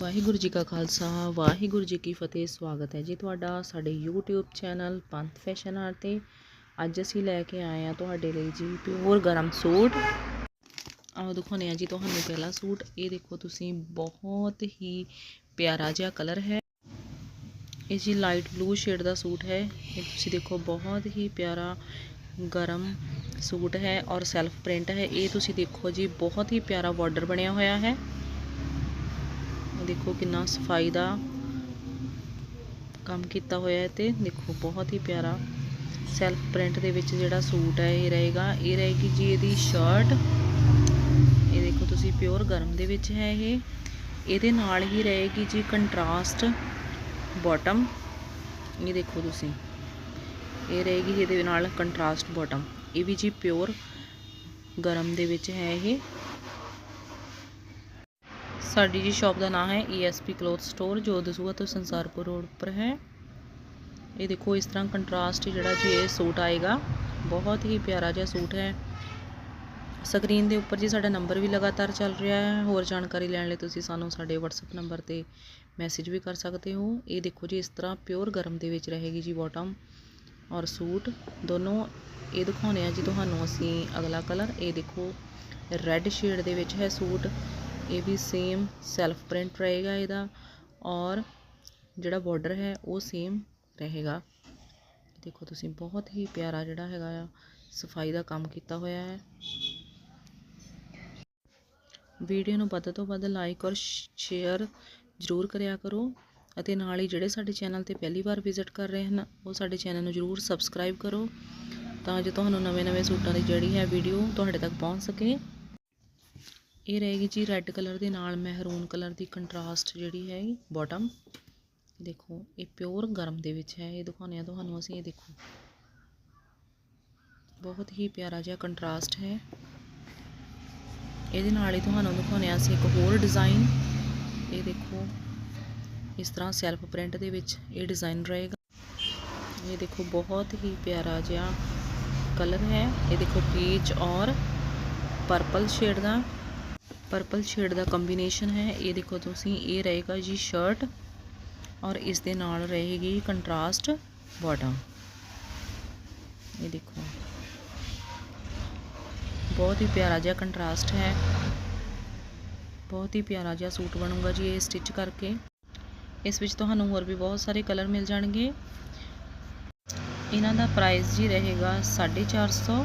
ਵਾਹਿਗੁਰੂ ਜੀ ਕਾ ਖਾਲਸਾ, ਵਾਹਿਗੁਰੂ ਜੀ ਕੀ ਫਤਿਹ, ਸਵਾਗਤ ਹੈ ਜੀ ਤੁਹਾਡਾ ਸਾਡੇ YouTube channel Panth fashion R ਤੇ। ਅੱਜ ਅਸੀਂ ਲੈ ਕੇ ਆਏ ਆ ਤੁਹਾਡੇ ਲਈ ਜੀ ਪਿਓਰ ਗਰਮ ਸੂਟ। ਆਓ ਦਿਖਾਉਂਦੇ ਆ ਜੀ ਤੁਹਾਨੂੰ ਪਹਿਲਾ ਸੂਟ। ਇਹ ਦੇਖੋ ਤੁਸੀਂ, ਬਹੁਤ ਹੀ ਪਿਆਰਾ ਜਿਹਾ ਕਲਰ ਹੈ। ਇਹ ਜੀ ਲਾਈਟ ਬਲੂ ਸ਼ੇਡ ਦਾ ਸੂਟ ਹੈ। ਇਹ ਤੁਸੀਂ ਦੇਖੋ, ਬਹੁਤ ਹੀ ਪਿਆਰਾ ਗਰਮ ਸੂਟ ਹੈ ਔਰ ਸੈਲਫ ਪ੍ਰਿੰਟ ਹੈ। ਇਹ ਤੁਸੀਂ ਦੇਖੋ ਜੀ, ਬਹੁਤ ਹੀ ਪਿਆਰਾ ਬਾਰਡਰ ਬਣਿਆ ਹੋਇਆ ਹੈ। ਦੇਖੋ ਕਿੰਨਾ ਸਫ਼ਾਈ ਦਾ ਕੰਮ ਕੀਤਾ ਹੋਇਆ ਹੈ ਤੇ ਦੇਖੋ ਬਹੁਤ ਹੀ ਪਿਆਰਾ ਸੈਲਫ ਪ੍ਰਿੰਟ ਦੇ ਵਿੱਚ ਜਿਹੜਾ ਸੂਟ ਹੈ, ਇਹ ਰਹੇਗਾ। ਇਹ ਰਹੇਗੀ ਜੀ ਇਹਦੀ ਸ਼ਰਟ ਇਹ ਦੇਖੋ ਤੁਸੀਂ ਪਿਓਰ ਗਰਮ ਦੇ ਵਿੱਚ ਹੈ ਇਹ। ਇਹਦੇ ਨਾਲ ਹੀ ਰਹੇਗੀ ਜੀ ਕੰਟਰਾਸਟ ਬਾਟਮ ਇਹ ਦੇਖੋ ਤੁਸੀਂ। ਇਹ ਰਹੇਗੀ ਜੀ ਇਹਦੇ ਨਾਲ ਕੰਟਰਾਸਟ ਬਾਟਮ ਇਹ ਵੀ ਜੀ ਪਿਓਰ ਗਰਮ ਦੇ ਵਿੱਚ ਹੈ ਇਹ। ਸਾਡੀ ਜੀ ਸ਼ਾਪ ਦਾ ਨਾਮ ਹੈ ESP ਕਲੋਥ ਸਟੋਰ ਜੋ ਦਸੂਆ ਤੋਂ ਸੰਸਾਰਪੁਰ ਰੋਡ ਉੱਪਰ ਹੈ। ਇਹ ਦੇਖੋ, ਇਸ ਤਰ੍ਹਾਂ ਕੰਟਰਾਸਟ ਜਿਹੜਾ ਜੀ ਇਹ ਸੂਟ ਆਏਗਾ, ਬਹੁਤ ਹੀ ਪਿਆਰਾ ਜਿਹਾ ਸੂਟ ਹੈ। ਸਕਰੀਨ ਦੇ ਉੱਪਰ ਜੀ ਸਾਡਾ ਨੰਬਰ ਵੀ ਲਗਾਤਾਰ ਚੱਲ ਰਿਹਾ ਹੈ। ਹੋਰ ਜਾਣਕਾਰੀ ਲੈਣ ਲਈ ਤੁਸੀਂ ਸਾਨੂੰ ਸਾਡੇ WhatsApp ਨੰਬਰ ਤੇ ਮੈਸੇਜ ਵੀ ਕਰ ਸਕਦੇ ਹੋ। ਇਹ ਦੇਖੋ ਜੀ, ਇਸ ਤਰ੍ਹਾਂ ਪਿਓਰ ਗਰਮ ਦੇ ਵਿੱਚ ਰਹੇਗੀ ਜੀ ਬਾਟਮ ਔਰ ਸੂਟ। ਦੋਨੋਂ ਇਹ ਦਿਖਾਉਣੇ ਆ ਜੀ ਤੁਹਾਨੂੰ ਅਸੀਂ ਅਗਲਾ ਕਲਰ ਇਹ ਦੇਖੋ ਰੈੱਡ ਸ਼ੇਡ ਦੇ ਵਿੱਚ ਹੈ ਸੂਟ। ਇਹ ਵੀ ਸੇਮ ਸੈਲਫ ਪ੍ਰਿੰਟ ਰਹੇਗਾ ਇਹਦਾ ਔਰ ਜਿਹੜਾ ਬਾਰਡਰ ਹੈ ਉਹ ਸੇਮ ਰਹੇਗਾ। ਦੇਖੋ ਤੁਸੀਂ ਬਹੁਤ ਹੀ ਪਿਆਰਾ ਜਿਹੜਾ ਹੈਗਾ ਆ, ਸਫ਼ਾਈ ਦਾ ਕੰਮ ਕੀਤਾ ਹੋਇਆ ਹੈ। ਵੀਡੀਓ ਨੂੰ ਵੱਧ ਤੋਂ ਵੱਧ ਲਾਈਕ ਔਰ ਸ਼ੇਅਰ ਜ਼ਰੂਰ ਕਰਿਆ ਕਰੋ ਅਤੇ ਨਾਲ ਹੀ ਜਿਹੜੇ ਸਾਡੇ ਚੈਨਲ ਤੇ ਪਹਿਲੀ ਵਾਰ ਵਿਜ਼ਿਟ ਕਰ ਰਹੇ ਹਨ, ਉਹ ਸਾਡੇ ਚੈਨਲ ਨੂੰ ਜ਼ਰੂਰ ਸਬਸਕ੍ਰਾਈਬ ਕਰੋ ਤਾਂ ਜੋ ਤੁਹਾਨੂੰ ਨਵੇਂ-ਨਵੇਂ ਸੂਟਾਂ ਦੀ ਜਿਹੜੀ ਹੈ ਵੀਡੀਓ ਤੁਹਾਡੇ ਤੱਕ ਪਹੁੰਚ ਸਕੇ। ਇਹ ਰਹੇਗੀ ਜੀ ਰੈੱਡ ਕਲਰ ਦੇ ਨਾਲ ਮਹਿਰੂਨ ਕਲਰ ਦੀ ਕੰਟਰਾਸਟ ਜਿਹੜੀ ਹੈ ਬਾਟਮ ਦੇਖੋ, ਇਹ ਪਿਓਰ ਗਰਮ ਦੇ ਵਿੱਚ ਹੈ। ਇਹ ਦਿਖਾਉਂਦੇ ਆ ਤੁਹਾਨੂੰ ਅਸੀਂ, ਇਹ ਦੇਖੋ। ਬਹੁਤ ਹੀ ਪਿਆਰਾ ਜਿਹਾ ਕੰਟਰਾਸਟ ਹੈ। ਇਹਦੇ ਨਾਲ ਹੀ ਤੁਹਾਨੂੰ ਦਿਖਾਉਂਦੇ ਆ ਅਸੀਂ ਇੱਕ ਹੋਰ ਡਿਜ਼ਾਈਨ ਇਹ ਦੇਖੋ, ਇਸ ਤਰ੍ਹਾਂ ਸੈਲਫ ਪ੍ਰਿੰਟ ਦੇ ਵਿੱਚ ਇਹ ਡਿਜ਼ਾਈਨ ਰਹੇਗਾ। ਇਹ ਦੇਖੋ, ਬਹੁਤ ਹੀ ਪਿਆਰਾ ਜਿਹਾ ਕਲਰ ਹੈ। ਇਹ ਦੇਖੋ ਪੀਚ ਔਰ ਪਰਪਲ ਸ਼ੇਡ ਦਾ। ਪਰਪਲ ਸ਼ੇਡ ਦਾ ਕੰਬੀਨੇਸ਼ਨ ਹੈ। ਇਹ ਦੇਖੋ ਤੁਸੀਂ, ਇਹ ਰਹੇਗਾ ਜੀ ਸ਼ਰਟ ਔਰ ਇਸ ਦੇ ਨਾਲ ਰਹੇਗੀ ਕੰਟਰਾਸਟ ਬਾਟਮ ਇਹ ਦੇਖੋ। ਬਹੁਤ ਹੀ ਪਿਆਰਾ ਜਿਹਾ ਕੰਟਰਾਸਟ ਹੈ। ਬਹੁਤ ਹੀ ਪਿਆਰਾ ਜਿਹਾ ਸੂਟ ਬਣੂਗਾ ਜੀ ਇਹ ਸਟਿਚ ਕਰਕੇ। ਇਸ ਵਿੱਚ ਤੁਹਾਨੂੰ ਹੋਰ ਵੀ ਬਹੁਤ ਸਾਰੇ ਕਲਰ ਮਿਲ ਜਾਣਗੇ। ਇਹਨਾਂ ਦਾ ਪ੍ਰਾਈਸ ਜੀ ਰਹੇਗਾ 450